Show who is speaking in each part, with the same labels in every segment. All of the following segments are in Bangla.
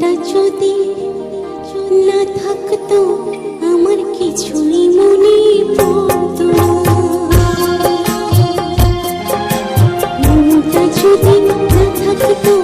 Speaker 1: ওটা যদি না থাকতো আমার কিছুই মনে পড়তো মনটা যদি না থাকতো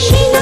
Speaker 1: she